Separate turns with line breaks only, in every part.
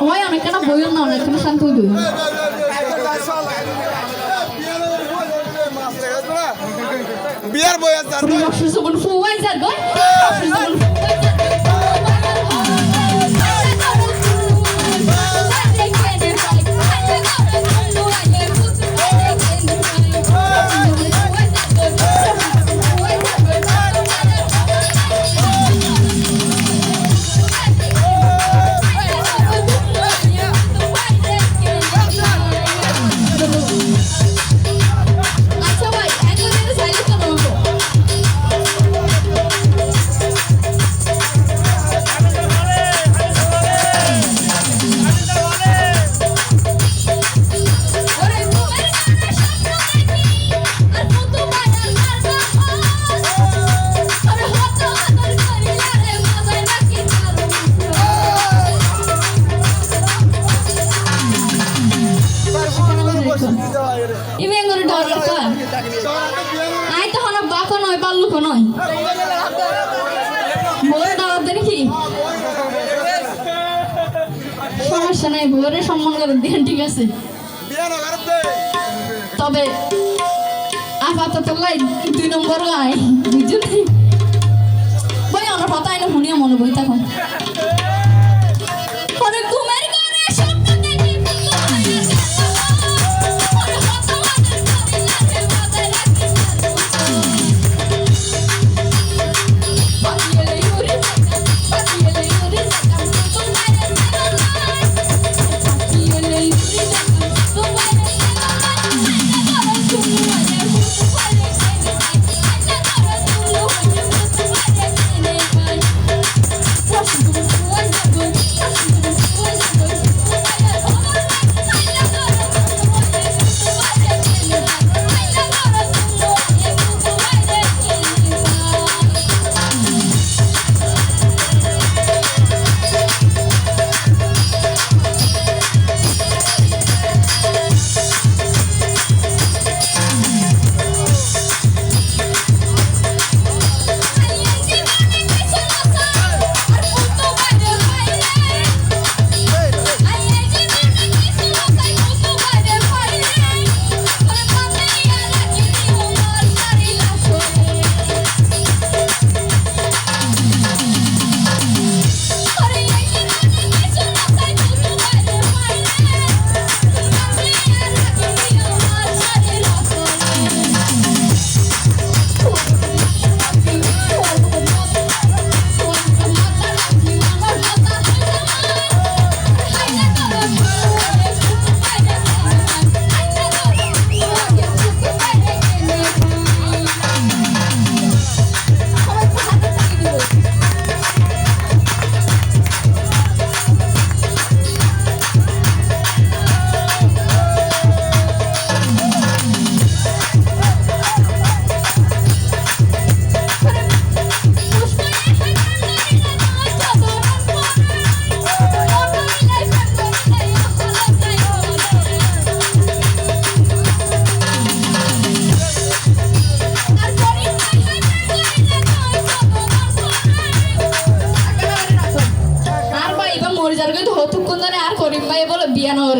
খানা পড়েন অনেক অনেকখানা বইও না অনেকখানা শান্ত বই
বিয়ার বই আছে
ইবে করে ডর লাগা আই তো হন বাকো নয় পাল্লু কো নয়। বড় ডাল দেখি সমস্যা নাই বউরে সম্মান করে দিন, ঠিক আছে।
না
তবে আপাতত লাই দুই নম্বর লাই বুঝছ বই আমার কথা আইনা শুনিয়া মনে বই তখন।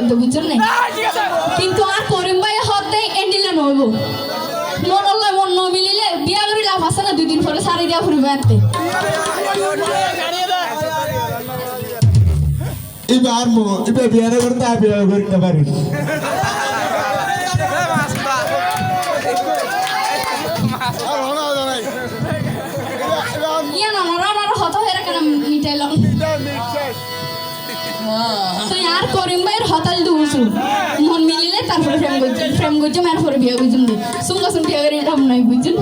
না বুঝছেন না কিন্তু আর করিম ভাই হত দেয় এন্ডিলে নইব মন হল্লাই মন ন মিলিলে বিয়া করে লাভ আছে না দুদিন পরে সারি দিয়া ফুরিবে আনতে।
এবার মো এবার বিয়ে করতে আর বিয়ে করতে
আর
ইয়া না না আমার হত হয়ে কেন মিটাইলাম। তো আর করিম ভাইয়ের হতাল দুলছু মন মিলিলে তারপরে ফ্রেম করছি। ফ্রেম করছি মার পরে বিয়া দি সুঙ্গা সুন বিয়া করে লাভ নাই বুঝুন